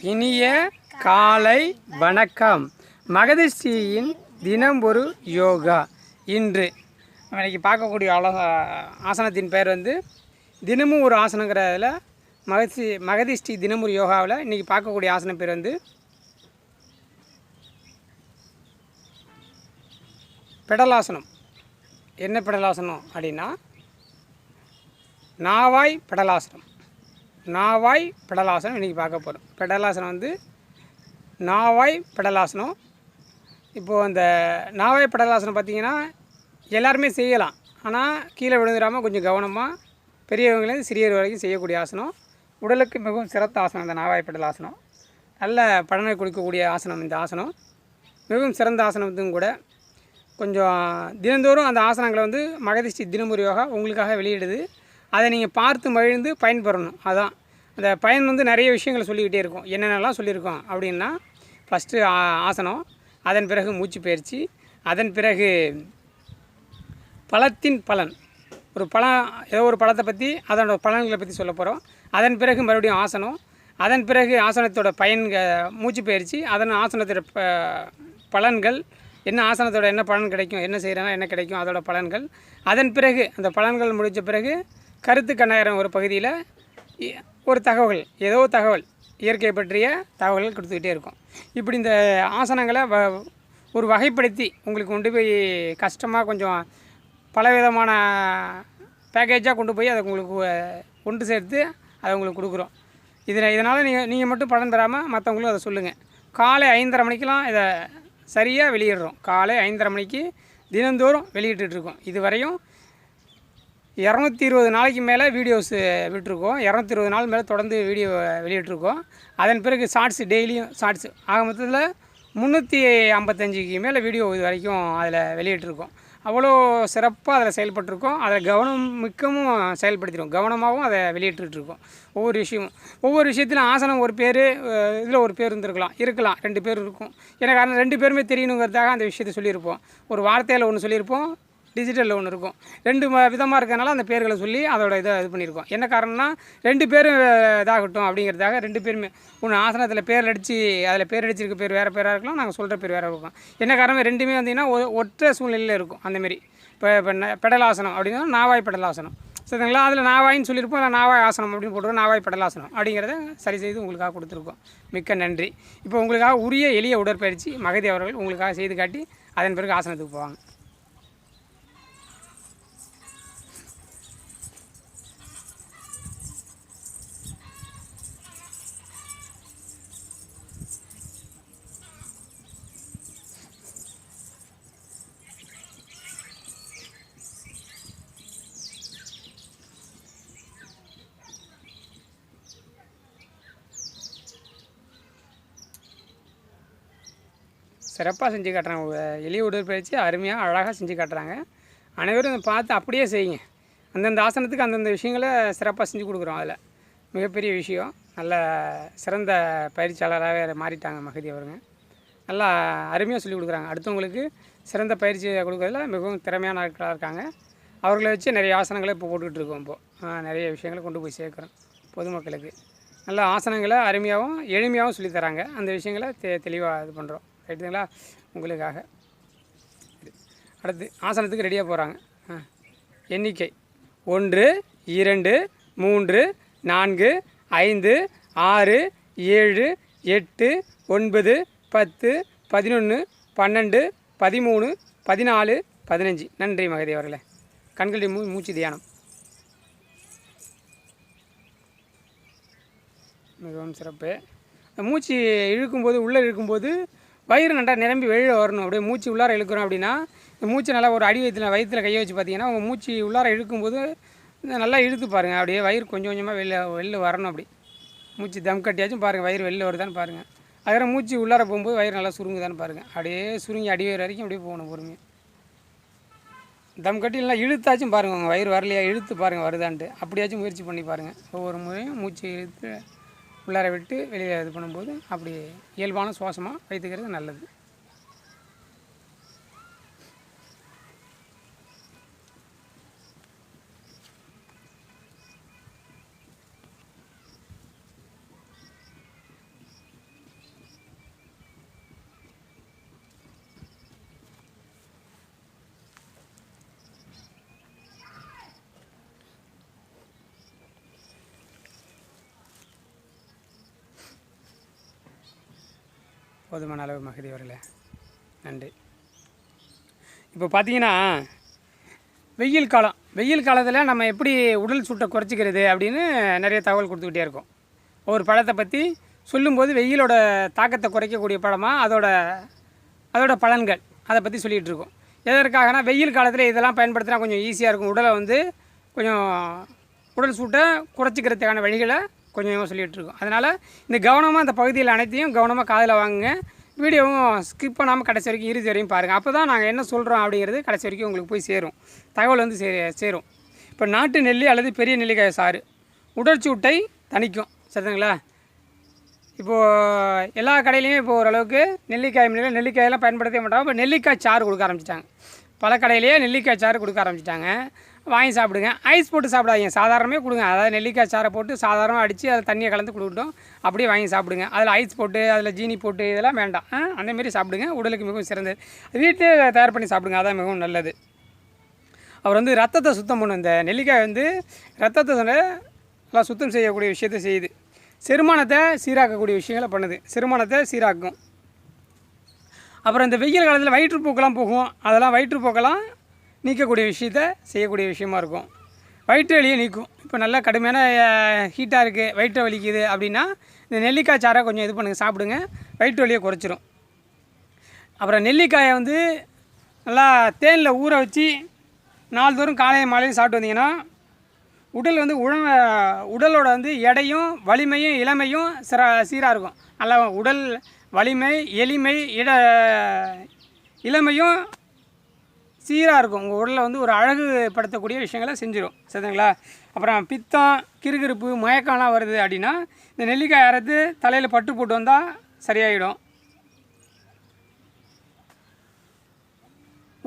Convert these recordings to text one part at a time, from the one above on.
இனிய காலை வணக்கம். மகதிஷ்டியின் தினம் ஒரு யோகா. இன்று இன்னைக்கு பார்க்கக்கூடிய அழக ஆசனத்தின் பெயர் வந்து தினமும் ஒரு ஆசனங்கிறதுல மகதி மகதிஷ்டி தினமுறு யோகாவில் இன்றைக்கி பார்க்கக்கூடிய ஆசனம் பேர் வந்து பெடலாசனம். என்ன பெடலாசனம் அப்படின்னா நாவாய் பெடலாசனம். நாவாய் பெடலாசனம் இன்றைக்கி பார்க்க போகிறோம் பெடலாசனம் வந்து நாவாய் பெடலாசனம். இப்போது அந்த நாவாய் பிடலாசனம் பார்த்தீங்கன்னா எல்லாருமே செய்யலாம். ஆனால் கீழே விழுந்துடாமல் கொஞ்சம் கவனமாக பெரியவங்களே சிறியவர் வரைக்கும் செய்யக்கூடிய ஆசனம். உடலுக்கு மிகவும் சிறந்த ஆசனம் இந்த நாவாய் பெடலாசனம். நல்ல பலனை கொடுக்கக்கூடிய ஆசனம் இந்த ஆசனம். மிகவும் சிறந்த ஆசனத்தும் கூட. கொஞ்சம் தினந்தோறும் அந்த ஆசனங்களை வந்து மகதிஷ்டி தினமுறையாக உங்களுக்காக வெளியிடுது. அதை நீங்கள் பார்த்து மகிழ்ந்து பயன்பெறணும். அதான். அந்த பயன் வந்து நிறைய விஷயங்களை சொல்லிக்கிட்டே இருக்கும். என்னென்னலாம் சொல்லியிருக்கோம் அப்படின்னா ஃபஸ்ட்டு ஆசனம் அதன் பிறகு மூச்சு பயிற்சி அதன் பிறகு பழத்தின் பலன். ஒரு பழம் ஏதோ ஒரு பழத்தை பற்றி அதனோட பலன்களை பற்றி சொல்ல போகிறோம் அதன் பிறகு மறுபடியும் ஆசனம் அதன் பிறகு ஆசனத்தோட பயன்க மூச்சு பயிற்சி அதன் ஆசனத்தோட ப பலன்கள் என்ன ஆசனத்தோட என்ன பலன் கிடைக்கும் என்ன செய்கிறனா என்ன கிடைக்கும் அதோட பலன்கள். அதன் பிறகு அந்த பலன்கள் முடித்த பிறகு கருத்து கண்ணாயிரம் ஒரு பகுதியில் இ- ஒரு தகவல் ஏதோ தகவல் இயற்கை பற்றிய தகவல்கள் கொடுத்துக்கிட்டே இருக்கும். இப்படி இந்த ஆசனங்களை வ ஒரு வகைப்படுத்தி உங்களுக்கு கொண்டு போய் கஷ்டமாக கொஞ்சம் பலவிதமான பேக்கேஜாக கொண்டு போய் அதை உங்களுக்கு கொண்டு சேர்த்து அதை உங்களுக்கு கொடுக்குறோம். இதில் இதனால் நீங்கள் நீங்கள் மட்டும் பலன் தராமல் மற்றவங்களும் அதை சொல்லுங்கள் காலை ஐந்தரை மணிக்கெலாம் இதை சரியாக வெளியிடுறோம். காலை ஐந்தரை மணிக்கு தினந்தோறும் வெளியிட்டுருக்கோம் இது வரையும் இரநூத்தி இருபது நாளைக்கு மேலே வீடியோஸ் விட்டுருக்கோம். இரநூத்தி இருபது நாள் மேலே தொடர்ந்து வீடியோ வெளியிட்ருக்கோம் அதன் பிறகு ஷார்ட்ஸு டெய்லியும் ஷார்ட்ஸு ஆக மொத்தத்தில் முந்நூற்றி ஐம்பத்தஞ்சுக்கு மேலே வீடியோ இது வரைக்கும் அதில் வெளியிட்ருக்கோம் அவ்வளோ சிறப்பாக அதில் செயல்பட்டிருக்கோம். அதில் கவனம் மிக்கவும் செயல்படுத்திடும் கவனமாகவும் அதை வெளியிட்டுருக்கோம். ஒவ்வொரு விஷயமும். ஒவ்வொரு விஷயத்திலும் ஆசனம் ஒரு பேர் இதில் ஒரு பேர் இருந்திருக்கலாம். இருக்கலாம். ரெண்டு பேர் இருக்கும். எனக்கு அந்த ரெண்டு பேருமே தெரியணுங்கிறதுக்காக அந்த விஷயத்தை சொல்லியிருப்போம். ஒரு வார்த்தையில் ஒன்று சொல்லியிருப்போம். டிஜிட்டலில் ஒன்று இருக்கும். ரெண்டு ம- விதமாக இருக்கறனால அந்த பேர்களை சொல்லி அதோட இதை இது பண்ணியிருக்கோம் என்ன காரணம்னா ரெண்டு பேரும் இதாகட்டும் அப்படிங்கிறதுக்காக ரெண்டு பேருமே ஒன்று ஆசனத்தில் பேர் அடித்து அதில் பேர் அடிச்சிருக்க பேர் வேறு பேராக இருக்கலாம் நாங்கள் சொல்கிற பேர் வேறு இருக்கும் என்ன காரணம் ரெண்டுமே வந்தீங்கன்னா ஒற்றை சூழ்நிலையில் இருக்கும் அந்தமாரி இப்போ இப்போ ந- பெடலாசனம் அப்படின்னா நாவாய் பெடலாசனம் சரிங்களா? அதில் நாவாயின்னு சொல்லியிருப்போம் இல்லை நாவாய் ஆசனம் அப்படின்னு போட்டுருவோம் நாவாய் படலாசனம் அப்படிங்கிறத சரி செய்து உங்களுக்காக கொடுத்துருக்கோம். மிக்க நன்றி. இப்போ உங்களுக்காக உரிய எளிய உடற்பயிற்சி மகதி அவர்கள் உங்களுக்காக செய்து காட்டி அதன் பிறகு ஆசனத்துக்கு போவாங்க. சிறப்பாக செஞ்சு காட்டுறாங்க. எளிய உடற்பயிற்சி அருமையாக அழகாக செஞ்சு காட்டுறாங்க. அனைவரும் இதை பார்த்து அப்படியே செய்யுங்க. அந்தந்த ஆசனத்துக்கு அந்தந்த விஷயங்களை சிறப்பாக செஞ்சு கொடுக்குறோம் அதில். மிகப்பெரிய விஷயம். நல்ல சிறந்த பயிற்சியாளராகவே மாறிட்டாங்க மகதி அவருங்க. நல்லா அருமையாக சொல்லிக் கொடுக்குறாங்க. அடுத்தவங்களுக்கு சிறந்த பயிற்சி கொடுக்குறதுல மிகவும் திறமையான ஆட்களாக இருக்காங்க. அவர்களை வச்சு நிறைய ஆசனங்களை இப்போ போட்டுக்கிட்டு இருக்கோம் இப்போது நிறைய விஷயங்களை கொண்டு போய் சேர்க்குறோம் பொதுமக்களுக்கு. நல்ல ஆசனங்களை அருமையாகவும் எளிமையாகவும் சொல்லித் தராங்க. அந்த விஷயங்களை தெ தெளிவாக இது பண்ணுறோம் ரைட்டுங்களா? உங்களுக்காக. அடுத்து ஆசனத்துக்கு ரெடியாக போகிறாங்க எண்ணிக்கை. ஒன்று இரண்டு மூன்று நான்கு ஐந்து ஆறு ஏழு எட்டு ஒன்பது பத்து பதினொன்று பன்னெண்டு பதிமூணு பதினாலு பதினஞ்சு. நன்றி மகதி அவர்களே. கண்களுடைய மூ மூச்சு தியானம். மிகவும் சிறப்பு. மூச்சு இழுக்கும்போது உள்ளே இழுக்கும்போது வயிறு நல்லா நிரம்பி வெளியில் வரணும். அப்படியே மூச்சு உள்ளார இழுக்கிறோம் அப்படின்னா இந்த மூச்சு நல்லா ஒரு அடி வயிற்றுல வயிற்றுல கையை வச்சு பார்த்தீங்கன்னா உங்கள் மூச்சு உள்ளார இழுக்கும்போது நல்லா இழுத்து பாருங்கள் அப்படியே வயிறு கொஞ்சம் கொஞ்சமாக வெளில வெளில வரணும் அப்படி. மூச்சு தம் கட்டியாச்சும் பாருங்கள் வயிறு வெளில வருதான்னு பாருங்கள் அதுக்கப்புறம் மூச்சு உள்ளார போகும்போது வயிறு நல்லா சுருங்குதான்னு பாருங்கள் அப்படியே சுருங்கி அடி வயிறு வரைக்கும் அப்படியே போகணும் பொறுமையாக தம் கட்டி இல்லைனா இழுத்தாச்சும் பாருங்கள் உங்கள் வயிறு வரலையா? இழுத்து பாருங்கள் வருதான்ட்டு. அப்படியாச்சும் முயற்சி பண்ணி பாருங்கள் ஒவ்வொரு முறையும் மூச்சு இழுத்து உள்ளார விட்டு வெளியில் இது பண்ணும்போது அப்படி இயல்பான சுவாசமாக வைத்துக்கிறது நல்லது. போதுமான அளவு மகதி வரல நன்றி. இப்போ பார்த்தீங்கன்னா வெயில் காலம். வெயில் காலத்தில் நம்ம எப்படி உடல் சூட்டை குறைச்சிக்கிறது அப்படின்னு நிறைய தகவல் கொடுத்துக்கிட்டே இருக்கும். ஒரு பழத்தை பற்றி சொல்லும்போது வெயிலோட தாக்கத்தை குறைக்கக்கூடிய பழமாக அதோட அதோட பலன்கள் அதை பற்றி சொல்லிகிட்டு இருக்கோம். எதற்காகனா வெயில் காலத்தில் இதெல்லாம் பயன்படுத்தினா கொஞ்சம் ஈஸியாக இருக்கும். உடலை வந்து கொஞ்சம் உடல் சூட்டை குறைச்சிக்கிறதுக்கான வழிகளை கொஞ்சம் கொஞ்சமாக சொல்லிகிட்ருக்கோம் அதனால் இந்த கவனமாக அந்த பகுதியில் அனைத்தையும் கவனமாக காதில் வாங்குங்க. வீடியோவும் ஸ்கிப் பண்ணாமல் கடைசி வரைக்கும் இறுதி வரையும் பாருங்கள் அப்போ தான் நாங்கள் என்ன சொல்கிறோம் அப்படிங்கிறது கடைசி வரைக்கும் உங்களுக்கு போய் சேரும். தகவல் வந்து சே சேரும். இப்போ நாட்டு நெல்லி அல்லது பெரிய நெல்லிக்காய் சாறு. உடற்சூட்டை தணிக்கும். சரிங்களா இப்போது எல்லா கடையிலையும் இப்போ ஓரளவுக்கு நெல்லிக்காய் முன்னாடி நெல்லிக்காயெல்லாம் பயன்படுத்தவே மாட்டாங்க இப்போ நெல்லிக்காய் சாறு கொடுக்க ஆரம்பிச்சிட்டாங்க. பல கடையிலேயே நெல்லிக்காய் சாறு கொடுக்க ஆரம்பிச்சிட்டாங்க. வாங்கி சாப்பிடுங்க. ஐஸ் போட்டு சாப்பிடாதீங்க. சாதாரணமே கொடுங்க. அதாவது நெல்லிக்காய் சாரை போட்டு சாதாரணமாக அடித்து அதில் தண்ணியை கலந்து கொடுக்கட்டும். அப்படியே வாங்கி சாப்பிடுங்க. அதில் ஐஸ் போட்டு அதில் ஜீனி போட்டு இதெல்லாம் வேண்டாம். அந்தமாரி சாப்பிடுங்க. உடலுக்கு மிகவும் சிறந்தது. வீட்டிலே தயார் பண்ணி சாப்பிடுங்க. அதான் மிகவும் நல்லது. அவர் வந்து ரத்தத்தை சுத்தம் பண்ணும் இந்த நெல்லிக்காய் வந்து ரத்தத்தை நல்லா சுத்தம் செய்யக்கூடிய விஷயத்தை செய்யுது. செருமானத்தை சீராக்கக்கூடிய விஷயங்களை பண்ணுது. செருமானத்தை சீராக்கும். அப்புறம் இந்த வெயில் காலத்தில் வயிற்றுப்போக்கெல்லாம் போகும். அதெல்லாம் வயிற்றுப்போக்கெல்லாம் நீக்கக்கூடிய விஷயத்த செய்யக்கூடிய விஷயமா இருக்கும். வயிற்று வலியை நீக்கும். இப்போ நல்லா கடுமையான ஹீட்டாக இருக்குது வயிற்று வலிக்குது அப்படின்னா இந்த நெல்லிக்காய் சாரை கொஞ்சம் இது பண்ணுங்கள் சாப்பிடுங்க. வயிற்று வலியை குறைச்சிரும். அப்புறம் நெல்லிக்காயை வந்து நல்லா தேனில் ஊற வச்சு நாள்தோறும் காலையும் மாலையும் சாப்பிட்டு வந்தீங்கன்னா உடல் வந்து உழ உடலோட வந்து எடையும் வலிமையும் இளமையும் சிற சீராக இருக்கும். நல்லா உடல் வலிமை எளிமை இட இளமையும் சீராக இருக்கும். உங்கள் உடலில் வந்து ஒரு அழகுபடுத்தக்கூடிய விஷயங்களை செஞ்சிடும் சரிங்களா? அப்புறம் பித்தம் கிறுகிறுப்பு மயக்கம்லாம் வருது அப்படின்னா இந்த நெல்லிக்காய் அரைத்து தலையில் பட்டு போட்டு வந்தால் சரியாயிடும்.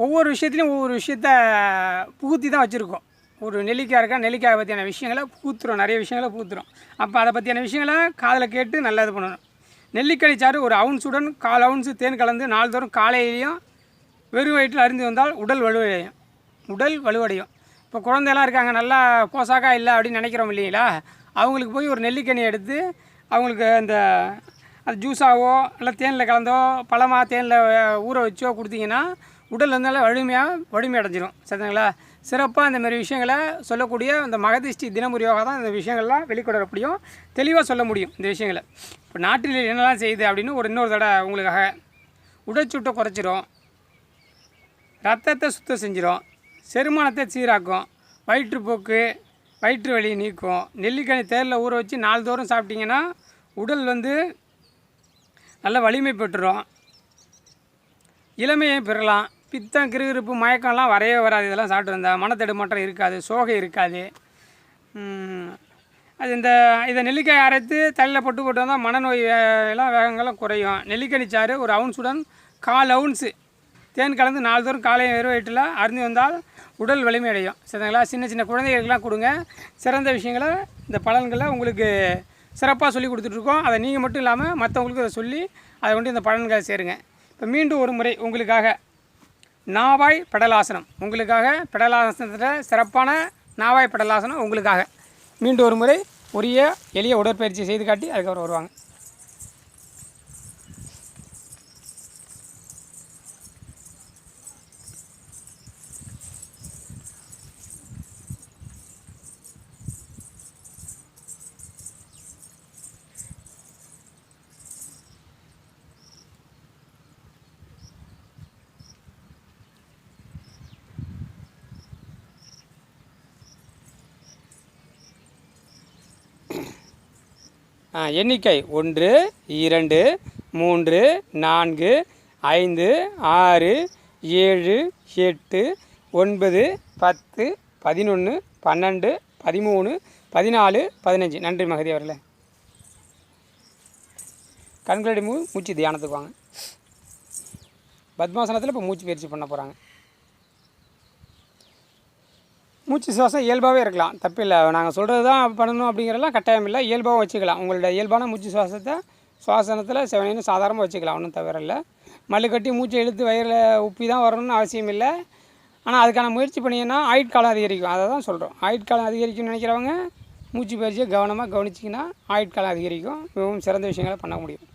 ஒவ்வொரு விஷயத்துலையும் ஒவ்வொரு விஷயத்த புகுத்தி தான் வச்சுருக்கோம். ஒரு நெல்லிக்காய் இருக்கா நெல்லிக்காய் பற்றியான விஷயங்களை பூத்துறோம் நிறைய விஷயங்களை பூத்துறோம் அப்போ அதை பற்றியான விஷயங்களை காதில் கேட்டு நல்லா இது பண்ணணும். நெல்லிக்காய் சாறு ஒரு அவுன்ஸுடன் கால் அவுன்ஸு தேன் கலந்து நாள்தோறும் காலையிலையும் வெறும் வயிற்றில் அருந்து வந்தால் உடல் வலுவடையும். உடல் வலுவடையும். இப்போ குழந்தையெல்லாம் இருக்காங்க நல்லா போசாக்கா இல்லை அப்படின்னு நினைக்கிறோம் இல்லைங்களா? அவங்களுக்கு போய் ஒரு நெல்லிக்கனி எடுத்து அவங்களுக்கு அந்த அது ஜூஸாவோ இல்லை தேனில் கலந்தோ பழமாக தேனில் ஊற வச்சோ கொடுத்தீங்கன்னா உடல் வந்து நல்லா வலிமையாக வலிமை அடைஞ்சிடும் சரிங்களா சிறப்பாக இந்த மாதிரி விஷயங்களை சொல்லக்கூடிய இந்த மகதிஷ்டி தினமுறையாக தான் இந்த விஷயங்கள்லாம் வெளிக்கொடர முடியும் தெளிவாக சொல்ல முடியும் இந்த விஷயங்களை. இப்போ நாட்டில் என்னெல்லாம் செய்யுது அப்படின்னு ஒரு இன்னொரு தடவை உங்களுக்காக உடற்சூட்டை குறைச்சிரும். ரத்தத்தை சுத்தம் செஞ்சிடும் செரிமானத்தை சீராக்கும். வயிற்றுப்போக்கு வயிற்று வலி நீக்கும். நெல்லிக்கனி தேரில் ஊற வச்சு நாலு தோறும் சாப்பிட்டிங்கன்னா உடல் வந்து நல்ல வலிமை பெற்றுடும் இளமையை பெறலாம். பித்தம் கிருகிருப்பு மயக்கம்லாம் வரவே வராது. இதெல்லாம் சாப்பிட்டு வந்தால் மனத்தடுமாற்றம் இருக்காது சோகை இருக்காது. அது இந்த இதை நெல்லிக்காய் அரைத்து தலையில் பொட்டு போட்டு வந்தால் மனநோய் எல்லாம் வேகங்கள்லாம் குறையும். நெல்லிக்கனி சாறு ஒரு அவுன்ஸுடன் கால் அவுன்ஸு தேன் கலந்து நாள்தோறும் காலை வெறும் வயிற்றில் அருந்தி வந்தால் உடல் வலிமை அடையும் சரிங்களா? சின்ன சின்ன குழந்தைகளுக்கெல்லாம் கொடுங்க. சிறந்த விஷயங்களை இந்த பலன்களை உங்களுக்கு சிறப்பாக சொல்லி கொடுத்துட்ருக்கோம். அதை நீங்கள் மட்டும் இல்லாமல் மற்றவங்களுக்கு அதை சொல்லி அதை கொண்டு இந்த பலன்களை சேருங்க. இப்போ மீண்டும் ஒரு முறை உங்களுக்காக நாவாய் பெடலாசனம். உங்களுக்காக பெடலாசனத்தில் சிறப்பான நாவாய் பெடலாசனம் உங்களுக்காக. மீண்டும் ஒரு முறை உரிய எளிய உடற்பயிற்சி செய்து காட்டி அதுக்கப்புறம் வருவாங்க. எண்ணிக்கை ஒன்று இரண்டு மூன்று நான்கு ஐந்து ஆறு ஏழு எட்டு ஒன்பது பத்து பதினொன்று பன்னெண்டு பதிமூணு பதினாலு பதினஞ்சு. நன்றி மகதி அவர்களே. கண்களடி மூ மூச்சு தியானத்துக்கு வாங்க. பத்மாசனத்தில் இப்போ மூச்சு பயிற்சி பண்ண போகிறாங்க மூச்சு சுவாசம் இயல்பாகவே இருக்கலாம். தப்பில்லை. நாங்கள் சொல்கிறது தான் பண்ணணும் அப்படிங்கிறதெல்லாம் கட்டாயம் இல்லை. இயல்பாகவும் வச்சுக்கலாம். உங்களோட இயல்பான மூச்சு சுவாசத்தை சுவாசனத்தில் செவனின்னு சாதாரணமாக வச்சுக்கலாம். ஒன்றும் தவிர இல்லை மல்லு கட்டி மூச்சை இழுத்து வயிறில் உப்பி தான் வரணும்னு அவசியம் இல்லை. ஆனால் அதுக்கான முயற்சி பண்ணீங்கன்னா ஆயுட்காலம் அதிகரிக்கும். அதை தான் சொல்கிறோம் ஆயுட்காலம் அதிகரிக்கும்னு நினைக்கிறவங்க மூச்சு பயிற்சியை கவனமாக கவனிச்சிங்கன்னா ஆயுட்காலம் அதிகரிக்கும். மிகவும் சிறந்த விஷயங்களை பண்ண முடியும்.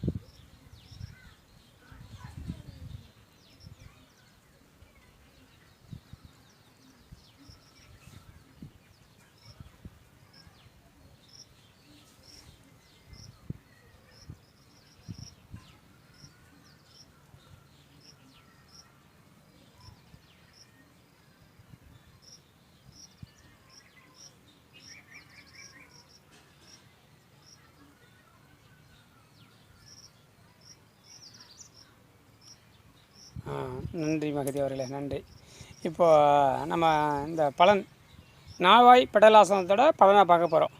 நன்றி மகதி அவர்களே நன்றி. இப்போது நம்ம இந்த பலன் நாவாய் பெடலாசனத்தோட பலனை பார்க்க போகிறோம்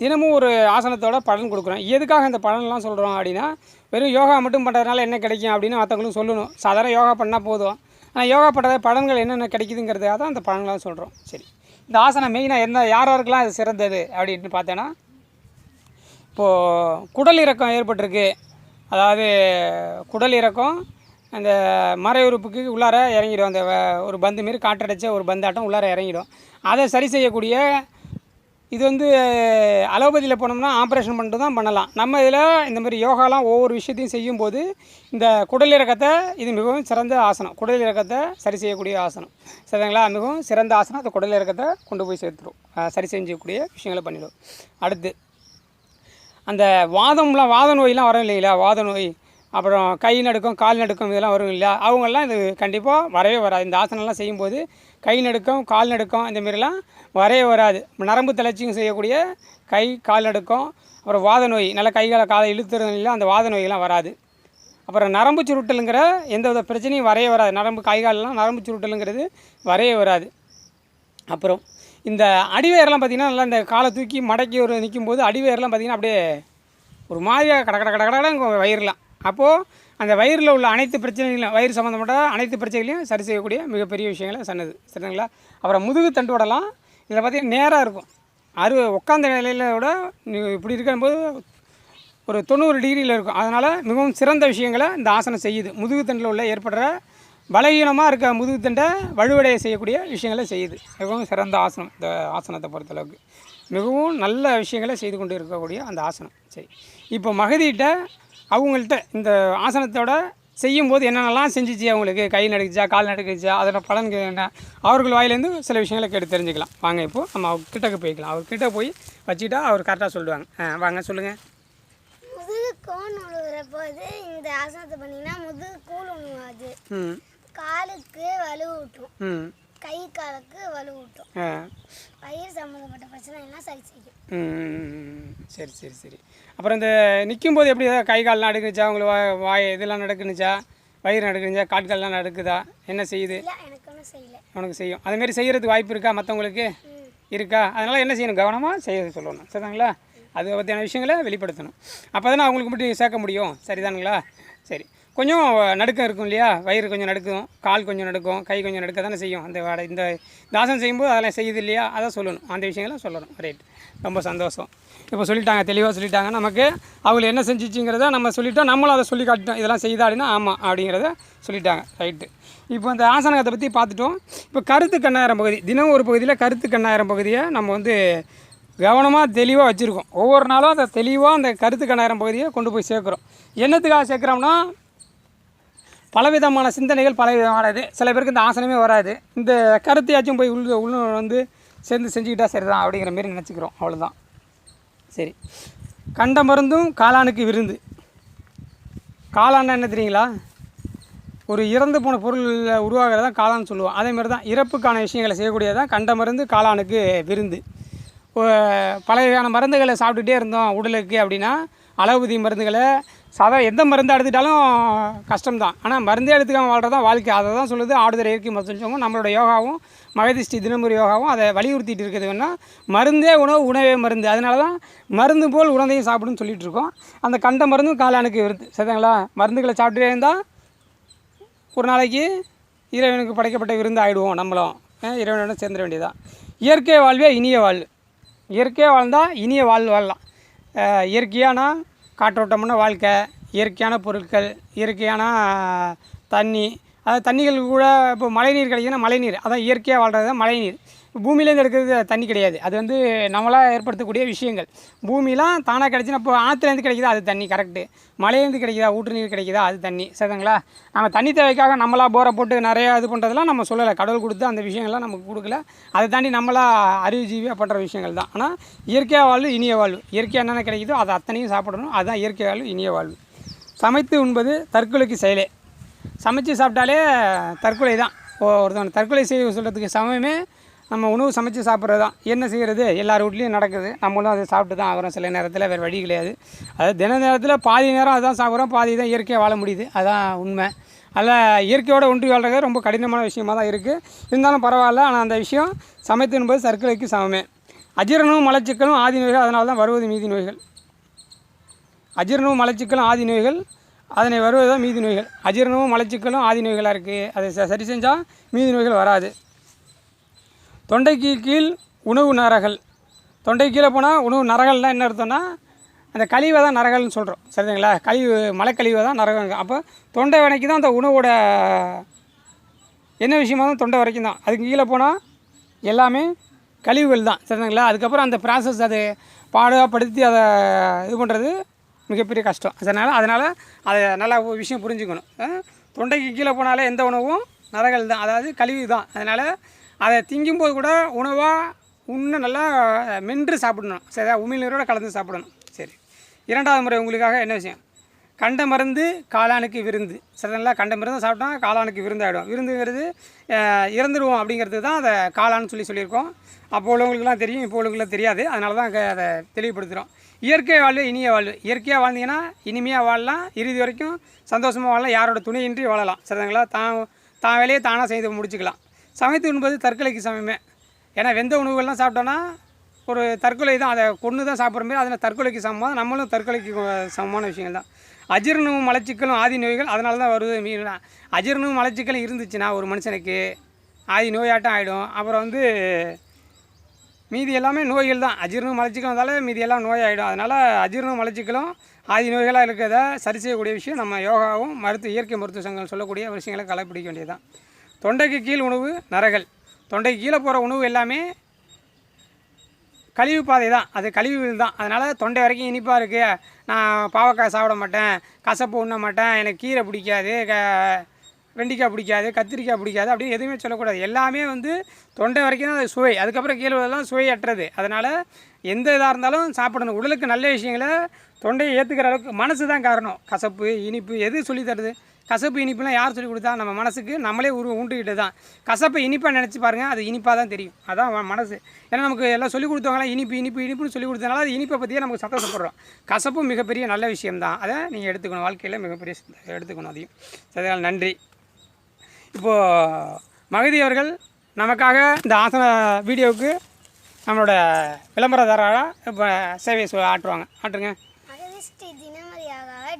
தினமும் ஒரு ஆசனத்தோட பலன் கொடுக்குறோம். எதுக்காக இந்த பலன்லாம் சொல்கிறோம் அப்படின்னா வெறும் யோகா மட்டும் பண்ணுறதுனால என்ன கிடைக்கும் அப்படின்னு மற்றவங்களும் சொல்லணும். சாதாரண யோகா பண்ணால் போதும். ஆனால் யோகா பண்ணுறது பலன்கள் என்னென்ன கிடைக்குதுங்கிறதுக்காக தான் அந்த பலன்கள்லாம் சொல்கிறோம் சரி. இந்த ஆசனம் மெயினாக என்ன யார் யாருக்கெல்லாம் அது சிறந்தது அப்படின்னு பார்த்தோன்னா இப்போது குடல் இறக்கம் ஏற்பட்டிருக்கு. அதாவது குடல் இறக்கம் அந்த மறையுறுப்புக்கு உள்ளார இறங்கிடும். அந்த வ- ஒரு பந்து மாரி காற்றடைச்ச ஒரு பந்தாட்டம் உள்ளார இறங்கிடும். அதை சரி செய்யக்கூடிய இது வந்து அலோபதியில் போனோம்னா ஆப்ரேஷன் பண்ணிட்டு தான் பண்ணலாம். நம்ம இதில் இந்த மாதிரி யோகாலாம் ஒவ்வொரு விஷயத்தையும் செய்யும்போது இந்த குடல் இறக்கத்தை இது மிகவும் சிறந்த ஆசனம். குடல் இறக்கத்தை சரி செய்யக்கூடிய ஆசனம். சரிங்களா மிகவும் சிறந்த ஆசனம். அந்த குடல் இறக்கத்தை கொண்டு போய் சேர்த்துரும். சரி செஞ்சக்கூடிய விஷயங்களை பண்ணிடும் அடுத்து அந்த வாதம்லாம் வாத நோயெலாம் வரும் இல்லைங்களா? வாத நோய். அப்புறம் கை நடுக்கம் கால் நடுக்கம் இதெல்லாம் வரும் இல்லையா? அவங்கெல்லாம் இது கண்டிப்பாக வரவே வராது. இந்த ஆசனம்லாம் செய்யும்போது கை நடுக்கம் கால் நடுக்கம் இந்தமாரிலாம் வரவே வராது. நரம்பு தளர்ச்சியும் செய்யக்கூடிய கை கால் நடுக்கம் அப்புறம் வாத நோய் நல்லா கை காலை இழுத்துறது இல்லை அந்த வாத நோயெல்லாம் வராது. அப்புறம் நரம்பு சுருட்டலுங்கிற எந்த வித பிரச்சனையும் வரைய வராது. நரம்பு கை காலெலாம் நரம்பு சுருட்டலுங்கிறது வரைய வராது. அப்புறம் இந்த அடிவேரெல்லாம் பார்த்திங்கன்னா நல்லா இந்த காலை தூக்கி மடக்கி ஒரு நிற்கும்போது அடிவேரெலாம் பார்த்திங்கன்னா அப்படியே ஒரு மாதிரியாக கட கட கட கடன்னு வயிறுலாம் அப்போது அந்த வயிறில் உள்ள அனைத்து பிரச்சனைகளையும் வயிறு சம்மந்தப்பட்ட அனைத்து பிரச்சனைகளையும் சரி செய்யக்கூடிய மிகப்பெரிய விஷயங்களை சொன்னது. சரிங்களா? அப்புறம் முதுகு தண்டுவடலாம் இதில் பார்த்திங்கன்னா நேராக இருக்கும். அறு உட்காந்த நிலையில விட இப்படி இருக்கும்போது ஒரு தொண்ணூறு டிகிரியில் இருக்கும். அதனால் மிகவும் சிறந்த விஷயங்களை இந்த ஆசனம் செய்யுது. முதுகு தண்டில் உள்ள ஏற்படுற பலகீனமாக இருக்க முதுகுத்தண்டை வலுவடைய செய்யக்கூடிய விஷயங்களை செய்யுது. மிகவும் சிறந்த ஆசனம் இந்த ஆசனத்தை பொறுத்தளவுக்கு. மிகவும் நல்ல விஷயங்களை செய்து கொண்டு இருக்கக்கூடிய அந்த ஆசனம். சரி. இப்போ மகதிகிட்ட அவங்கள்ட்ட இந்த ஆசனத்தோட செய்யும்போது என்னென்னலாம் செஞ்சுச்சு அவங்களுக்கு? கை நடுக்குச்சா கால் நடுக்குச்சா? அதோட பலன்கள் என்ன? அவர்கள் வாயிலேருந்து சில விஷயங்களை கேட்டு தெரிஞ்சுக்கலாம். வாங்க இப்போது நம்ம அவர் கிட்டக்கு போய்க்கலாம். அவர் கிட்ட போய் வச்சுட்டா அவர் கரெக்டாக சொல்லுவாங்க. ஆ வாங்க சொல்லுங்கள் முதுகு கோன் உழுவுற போது இந்த ஆசனத்தை பண்ணிங்கன்னா முதுகு கூழ் உழுவாது ம். காலுக்கு வலு ஊட்டும். ம். கை காலுக்கு வலு ஊட்டும் ஆ. வயிறு சம்மந்தப்பட்ட பிரச்சனை எல்லாம் சரி செய்யும். சரி சரி சரி. அப்புறம் இந்த நிற்கும்போது எப்படி ஏதாவது கை கால்லாம் நடுக்குச்சா உங்களுக்கு வா வாய் இதெல்லாம் நடக்குனுச்சா? வயிறு நடக்குனுச்சா? கால்கள்லாம் நடக்குதா? என்ன செய்யுது? எனக்கு ஒன்றும் செய்யல. உனக்கு செய்யும். அதுமாரி செய்கிறதுக்கு வாய்ப்பு இருக்கா மற்றவங்களுக்கு இருக்கா? அதனால் என்ன செய்யணும்? கவனமாக செய்ய சொல்லணும். சரிதாங்களா? அது பற்றியான விஷயங்களை வெளிப்படுத்தணும். அப்போ தானே அவங்களுக்கு மட்டும் சேர்க்க முடியும். சரிதானுங்களா? சரி. கொஞ்சம் நடுக்கம் இருக்கும் இல்லையா? வயிறு கொஞ்சம் நடுக்கும் கால் கொஞ்சம் நடுக்கும் கை கொஞ்சம் நடுக்க தானே செய்யும். அந்த வாடை இந்த தாசம் செய்யும்போது அதெல்லாம் செய்யுது இல்லையா? அதை சொல்லணும். அந்த விஷயங்களை சொல்லணும். ரைட் ரொம்ப சந்தோஷம். இப்போ சொல்லிட்டாங்க தெளிவாக சொல்லிட்டாங்க. நமக்கு அவங்க என்ன செஞ்சிச்சுங்கிறத நம்ம சொல்லிட்டோம். நம்மளும் அதை சொல்லி காட்டிட்டோம். இதெல்லாம் செய்தா அப்படின்னா ஆமாம் அப்படிங்கிறத சொல்லிட்டாங்க. ரைட்டு இப்போ இந்த ஆசனகத்தை பற்றி பார்த்துட்டோம். இப்போ கருத்து கண்ணாயிரம் பகுதி. தினம் ஒரு பகுதியில் கருத்து கண்ணாயிரம் பகுதியை நம்ம வந்து கவனமாக தெளிவாக வச்சுருக்கோம். ஒவ்வொரு நாளும் அதை தெளிவாக அந்த கருத்து கண்ணாயிரம் பகுதியை கொண்டு போய் சேர்க்குறோம். என்னத்துக்காக சேர்க்குறோம்னா பலவிதமான சிந்தனைகள் பலவிதமானது. சில பேருக்கு இந்த ஆசனமே வராது. இந்த கருத்தையாச்சும் போய் உள்ள உள்ள வந்து சேர்ந்து செஞ்சுக்கிட்டா சரிதான் அப்படிங்கிற மாரி நினச்சிக்கிறோம். அவ்வளோதான் சரி. கண்ட மருந்தும் காளானுக்கு விருந்து. காளான்னா என்ன தெரியுங்களா? ஒரு இறந்து போன பொருளில் உருவாகிறதா காளான்னு சொல்லுவோம். அதேமாதிரி தான் இறப்புக்கான விஷயங்களை செய்யக்கூடியதான் கண்ட மருந்து காளானுக்கு விருந்து. பல வகையான மருந்துகளை சாப்பிட்டுட்டே இருந்தோம் உடலுக்கு அப்படின்னா அளவுதி மருந்துகளை சாதா எந்த மருந்து எடுத்துட்டாலும் கஷ்டம்தான். ஆனால் மருந்தே எடுத்துக்காமல் வாழ்கிறது வாழ்க்கை. அதை தான் சொல்லுது ஆடுதுறை இயற்கை மருத்துவம் நம்மளோட யோகாவும் மகதிஷ்டி தினமுறை யோகாவும் அதை வலியுறுத்திட்டு இருக்குது மருந்தே உணவு உணவே மருந்து. அதனால தான் மருந்து போல் உணவையும் சாப்பிடுன்னு சொல்லிட்டு இருக்கோம். அந்த கண்ட மருந்தும் காளானுக்கு விருது. சரிங்களா மருந்துகளை சாப்பிட்டுட்டே இருந்தால் ஒரு நாளைக்கு இறைவனுக்கு படைக்கப்பட்ட விருந்து ஆகிடுவோம் நம்மளும். இறைவனோட சேர்ந்துட வேண்டியதான் இயற்கை வாழ்வே இனிய வாழ். இயற்கையாக வாழ்ந்தால் இனிய வாழ் வாழலாம். இயற்கையானால் இயற்கையான காற்றோட்டமான வாழ்க்கை இயற்கையான பொருட்கள் இயற்கையான தண்ணி. அதாவது தண்ணிகள் கூட இப்போ மழைநீர் கிடைக்குதுன்னா மழைநீர். அதான் இயற்கையாக வாழ்கிறது தான் மழைநீர். பூமியிலேருந்து எடுக்கிறது தண்ணி கிடையாது. அது வந்து நம்மளாக ஏற்படுத்தக்கூடிய விஷயங்கள். பூமிலாம் தானாக கிடச்சினா இப்போ ஆற்றுலேருந்து கிடைக்குதா? அது தண்ணி கரெக்டு மலையிலேருந்து கிடைக்குதா? ஊற்று நீர் கிடைக்குதா? அது தண்ணி சரிங்களா நம்ம தண்ணி தேவைக்காக நம்மளாக போரை போட்டு நிறையா இது பண்ணுறதெல்லாம் நம்ம சொல்லலை. கடவுள் கொடுத்து அந்த விஷயங்கள்லாம் நமக்கு கொடுக்கல. அதை தாண்டி நம்மளா அறிவுஜீவியாக பண்ணுற விஷயங்கள் தான். ஆனால் இயற்கையாக வாழ்வு இனிய வாழ்வு. இயற்கையாக என்னென்ன கிடைக்குதோ அதை அத்தனையும் சாப்பிடணும். அதுதான் இயற்கை வாழ்வு இனிய வாழ்வு. சமைத்து உண்பது தற்கொலைக்கு செயலே. சமைச்சு சாப்பிட்டாலே தற்கொலை தான். ஒருத்தவன் தற்கொலை செய்ய சொல்கிறதுக்கு சமயமே நம்ம உணவு சமைச்சு சாப்பிட்றது தான். என்ன செய்கிறது எல்லார் வீட்லேயும் நடக்குது. நம்மளும் அதை சாப்பிட்டு தான் ஆகிறோம் சில நேரத்தில் வேறு வழி கிடையாது. அதாவது தின நேரத்தில் பாதி நேரம் அதுதான் சாப்பிட்றோம். பாதி தான் இயற்கையாக வாழ முடியுது. அதுதான் உண்மை. அதில் இயற்கையோடு ஒன்றி வாழ்கிறது ரொம்ப கடினமான விஷயமா தான் இருக்குது இருந்தாலும் பரவாயில்ல. ஆனால் அந்த விஷயம் சமைத்து என்பது சர்க்கரைக்கு சமமே. அஜீரணமும் மலச்சிக்கலும் ஆதி நோய்கள் அதனால தான் வருவது மீதி நோய்கள். அஜீரணமும் மலச்சிக்கலும் ஆதி நோய்கள் அதனை வருவது தான் மீதி நோய்கள். அஜீரணமும் மலச்சிக்கலும் ஆதி நோய்களாக இருக்குது அதை ச- சரி செஞ்சால் மீதி நோய்கள் வராது. தொண்டைக்கு கீழ் உணவு நரகள் தொண்டை கீழே போனால் உணவு நரகல்னால் என்ன அர்த்தம்னா அந்த கழிவை தான் நரகல்னு சொல்கிறோம் சரிங்களா? கழிவு மலைக்கழிவை தான் நரகம் அப்போ தொண்டை வரைக்கும் தான் அந்த உணவோட என்ன விஷயமா தான் தொண்டை வரைக்கும் தான். அதுக்கு கீழே போனால் எல்லாமே கழிவுகள் தான். சரிங்களா? அதுக்கப்புறம் அந்த ப்ராசஸ் அது பாடுபடுத்தி அதை இது பண்ணுறது மிகப்பெரிய கஷ்டம். அதனால் அதனால் அதை நல்லா விஷயம் புரிஞ்சுக்கணும். தொண்டைக்கு கீழே போனாலே எந்த உணவும் நரகல் தான். அதாவது கழிவு தான். அதனால் அதை திங்கும்போது கூட உணவாக இன்னும் நல்லா மென்று சாப்பிடணும். சரியா? உமிழ்நீரோட கலந்து சாப்பிடணும். சரி. இரண்டாவது முறை உங்களுக்காக என்ன விஷயம்? கண்ட மருந்து காளானுக்கு விருந்து. சரிங்களா கண்ட மருந்து சாப்பிட்டா காளானுக்கு விருந்தாயிடும். விருந்துங்கிறது இறந்துடுவோம் அப்படிங்கிறது தான் அதை காளான்னு சொல்லி சொல்லியிருக்கோம். அப்போ உள்ளவங்களுக்குலாம் தெரியும் இப்போ உள்ளவங்களுக்குலாம் தெரியாது. அதனால தான் அதை தெளிவுபடுத்துகிறோம். இயற்கை வாழ்வு இனிய வாழ்வு. இயற்கையாக வாழ்ந்தீங்கன்னா இனிமையாக வாழலாம். இறுதி வரைக்கும் சந்தோஷமாக வாழலாம். யாரோட துணையின்றி வாழலாம். சரிங்களா தான் தான் வேலையை தானாக செய்து முடிச்சுக்கலாம். சமைத்து உண்பது தற்கொலைக்கு சமமே. ஏன்னா வெந்த உணவுகள்லாம் சாப்பிட்டோன்னா ஒரு தற்கொலை தான். அதை கொன்று தான் சாப்பிட்ற மாதிரி அதில் தற்கொலைக்கு சமமாக நம்மளும் தற்கொலைக்கு சமமான விஷயங்கள் தான். அஜீரணமும் மலச்சிக்கலும் ஆதி நோய்கள் அதனால தான் வருது மீன் அஜீரணமும் மலச்சிக்கலும் இருந்துச்சுன்னா ஒரு மனுஷனுக்கு ஆதி நோயாட்டம் ஆகிடும் அப்புறம் வந்து மீதி எல்லாமே நோய்கள் தான். அஜீரணம் மலச்சிக்கலும் வந்தாலே மீதி எல்லாம் நோயாகிடும் அதனால் அஜீரணம் மலச்சிக்கலும் ஆதி நோய்களாக இருக்கிறத சரி செய்யக்கூடிய விஷயம் நம்ம யோகாவும் மருத்துவ இயற்கை மருத்துவ சங்கம் சொல்லக்கூடிய விஷயங்களை கடைப்பிடிக்க வேண்டியது தான் தொண்டைக்கு கீழ் உணவு நரகள் தொண்டைக்கு கீழே போகிற உணவு எல்லாமே கழிவு பாதை தான். அது கழிவு தான். அதனால் தொண்டை வரைக்கும் இனிப்பாக இருக்குது நான் பாவக்காய் சாப்பிட மாட்டேன். கசப்பு உண்ண மாட்டேன். எனக்கு கீரை பிடிக்காது. க வெண்டைக்காய் பிடிக்காது. கத்திரிக்காய் பிடிக்காது. அப்படின்னு எதுவுமே சொல்லக்கூடாது. எல்லாமே வந்து தொண்டை வரைக்கும் தான் அது சுவை. அதுக்கப்புறம் கீழே உள்ளதெல்லாம் சுவையற்றது. அதனால் எந்த இதாக இருந்தாலும் சாப்பிடணும். உடலுக்கு நல்ல விஷயங்களை தொண்டையை ஏற்றுக்கிற அளவுக்கு மனசு தான் காரணம். கசப்பு இனிப்பு எது சொல்லித்தருது கசப்பு இனிப்புலாம் யார் சொல்லி கொடுத்தா நம்ம மனசுக்கு நம்மளே உரு உண்டுகிட்டு தான் கசப்பை இனிப்பாக நினச்சி பாருங்கள் அது இனிப்பாக தான் தெரியும். அதான் மனசு. ஏன்னா நமக்கு எல்லாம் சொல்லி கொடுத்தவங்களாம் இனிப்பு இனிப்பு இனிப்புன்னு சொல்லி கொடுத்தனால அது இனிப்பை பற்றியே நமக்கு சந்தோஷப்படுறோம். கசப்பும் மிகப்பெரிய நல்ல விஷயம் தான் அதை நீங்கள் எடுத்துக்கணும். வாழ்க்கையில் மிகப்பெரிய எடுத்துக்கணும் அதையும். சரிங்களா நன்றி. இப்போது மகதி அவர்கள் நமக்காக இந்த ஆசன வீடியோவுக்கு நம்மளோட விளம்பரதாரராக இப்போ சேவையை ஆட்டுவாங்க ஆட்டுங்க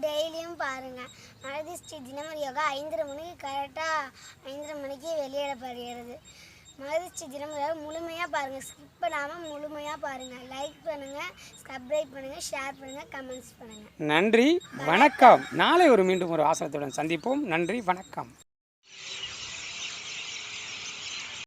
டெய்லியும் பாருங்கள் மகதிஷ்டி தினமரி யோகா ஐந்தரை மணிக்கு கரெக்டாக ஐந்தரை மணிக்கு வெளியிடப்படுகிறது மகதிஷ்டி தினமரி யோகா முழுமையாக பாருங்கள் ஸ்கிப் பண்ணாமல் முழுமையாக பாருங்கள் லைக் பண்ணுங்கள் சப்ஸ்கிரைப் பண்ணுங்கள் ஷேர் பண்ணுங்கள் கமெண்ட்ஸ் பண்ணுங்கள் நன்றி வணக்கம். நாளை ஒரு மீண்டும் ஒரு ஆசனத்துடன் சந்திப்போம். நன்றி வணக்கம்.